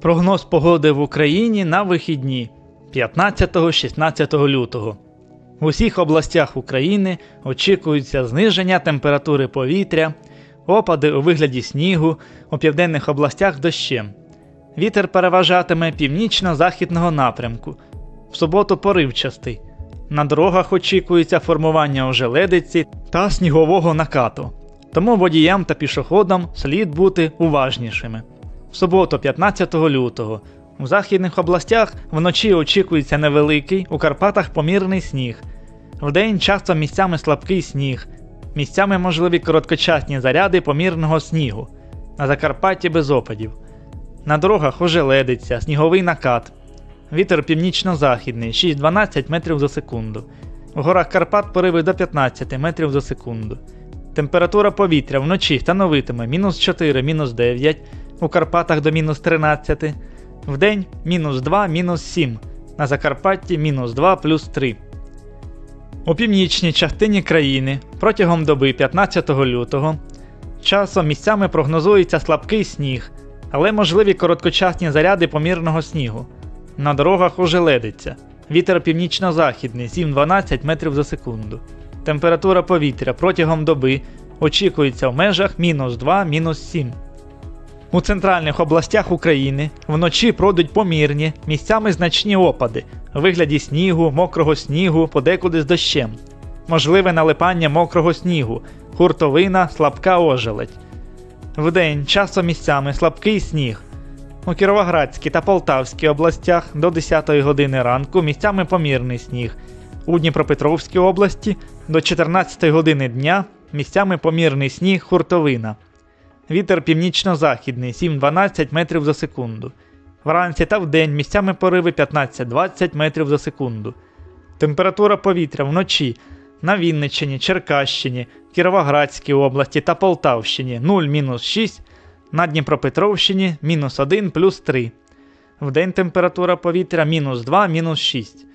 Прогноз погоди в Україні на вихідні 15-16 лютого. В усіх областях України очікується зниження температури повітря, опади у вигляді снігу, у південних областях дощем. Вітер переважатиме північно-західного напрямку. В суботу поривчастий. На дорогах очікується формування ожеледиці та снігового накату. Тому водіям та пішоходам слід бути уважнішими. В суботу, 15 лютого, у західних областях вночі очікується невеликий, у Карпатах помірний сніг. Вдень часто місцями слабкий сніг, місцями можливі короткочасні заряди помірного снігу. На Закарпатті без опадів. На дорогах ожеледиться, сніговий накат. Вітер північно-західний 6-12 метрів за секунду. У горах Карпат пориви до 15 метрів за секунду. Температура повітря вночі становитиме мінус 4, мінус 9, у Карпатах до мінус 13, вдень мінус 2, мінус 7, на Закарпатті мінус 2 плюс 3. У північній частині країни протягом доби 15 лютого часом місцями прогнозується слабкий сніг, але можливі короткочасні заряди помірного снігу. На дорогах ожеледиться. Вітер північно-західний 7-12 метрів за секунду. Температура повітря протягом доби очікується в межах мінус 2 мінус 7. У центральних областях України вночі пройдуть помірні, місцями значні опади у вигляді снігу, мокрого снігу, подекуди з дощем. Можливе налипання мокрого снігу, хуртовина, слабка ожеледь. Вдень часом місцями слабкий сніг. У Кіровоградській та Полтавській областях до 10 години ранку місцями помірний сніг. У Дніпропетровській області до 14 години дня місцями помірний сніг хуртовина. Вітер північно-західний 7-12 метрів за секунду. Вранці та вдень місцями пориви 15-20 метрів за секунду. Температура повітря вночі на Вінниччині, Черкащині, Кіровоградській області та Полтавщині 0-6, на Дніпропетровщині мінус 1 плюс 3. Вдень температура повітря мінус 2 мінус 6.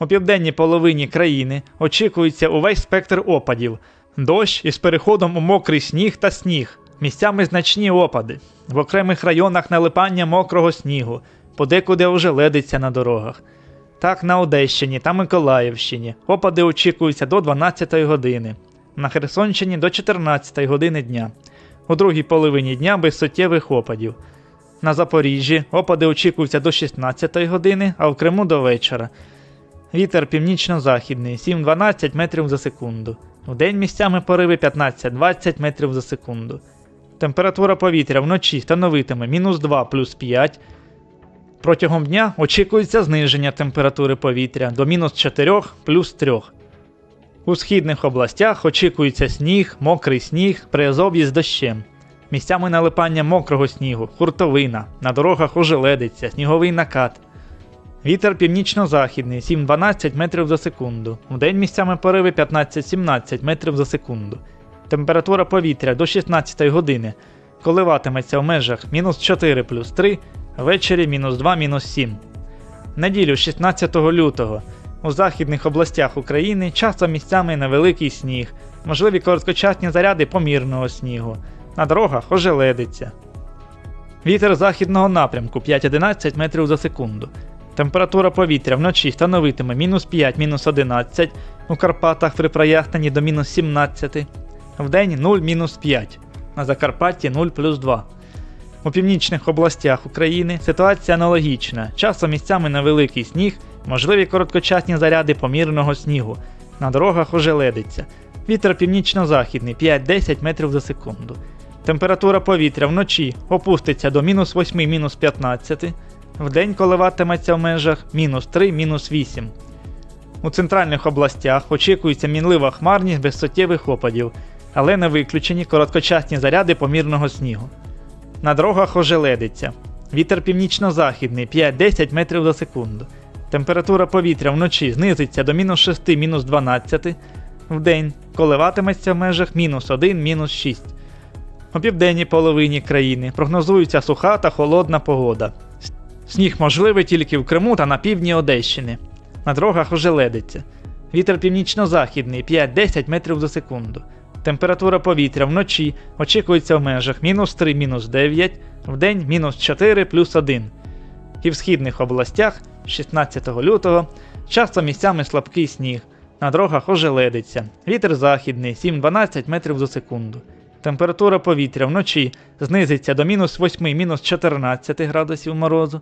У південній половині країни очікується увесь спектр опадів, дощ із переходом у мокрий сніг та сніг, місцями значні опади, в окремих районах налипання мокрого снігу, подекуди ожеледиться на дорогах. Так, на Одещині та Миколаївщині опади очікуються до 12 години, на Херсонщині до 14 години дня, у другій половині дня без суттєвих опадів. На Запоріжжі опади очікуються до 16 години, а в Криму до вечора. Вітер північно-західний 7-12 метрів за секунду. Вдень місцями пориви 15-20 метрів за секунду. Температура повітря вночі становитиме мінус 2 плюс 5. Протягом дня очікується зниження температури повітря до мінус 4 плюс 3. У східних областях очікується сніг, мокрий сніг, приазов'ї з дощем. Місцями налипання мокрого снігу, хуртовина, на дорогах ожеледиться, сніговий накат. Вітер північно-західний 7-12 метрів за секунду. Вдень місцями пориви 15-17 метрів за секунду. Температура повітря до 16 години коливатиметься в межах мінус 4 плюс 3, ввечері мінус 2 мінус 7. Неділю 16 лютого у західних областях України часто місцями невеликий сніг, можливі короткочасні заряди помірного снігу. На дорогах ожеледиться. Вітер західного напрямку 5-11 метрів за секунду. Температура повітря вночі становитиме мінус 5 мінус 11, у Карпатах при проясненні до мінус 17, вдень 0 мінус 5, на Закарпатті 0 плюс 2. У північних областях України ситуація аналогічна, часом місцями невеликий сніг, можливі короткочасні заряди помірного снігу. На дорогах ожеледиться. Вітер північно-західний 5-10 метрів за секунду. Температура повітря вночі опуститься до мінус 8 мінус 15, вдень коливатиметься в межах мінус 3 мінус 8. У центральних областях очікується мінлива хмарність без суттєвих опадів, але не виключені короткочасні заряди помірного снігу. На дорогах ожеледиться. Вітер північно-західний 5-10 метрів за секунду. Температура повітря вночі знизиться до мінус 6 мінус 12, вдень коливатиметься в межах мінус 1 мінус 6. У південній половині країни прогнозується суха та холодна погода. Сніг можливий тільки в Криму та на півдні Одещини. На дорогах ожеледиться. Вітер північно-західний 5-10 метрів за секунду. Температура повітря вночі очікується в межах мінус 3 мінус 9, вдень мінус 4 плюс 1. і в східних областях 16 лютого часто місцями слабкий сніг, на дорогах ожеледиться, вітер західний 7-12 метрів за секунду. Температура повітря вночі знизиться до мінус 8-мінус 14 градусів морозу,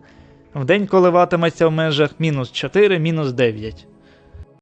вдень коливатиметься в межах мінус 4-мінус 9.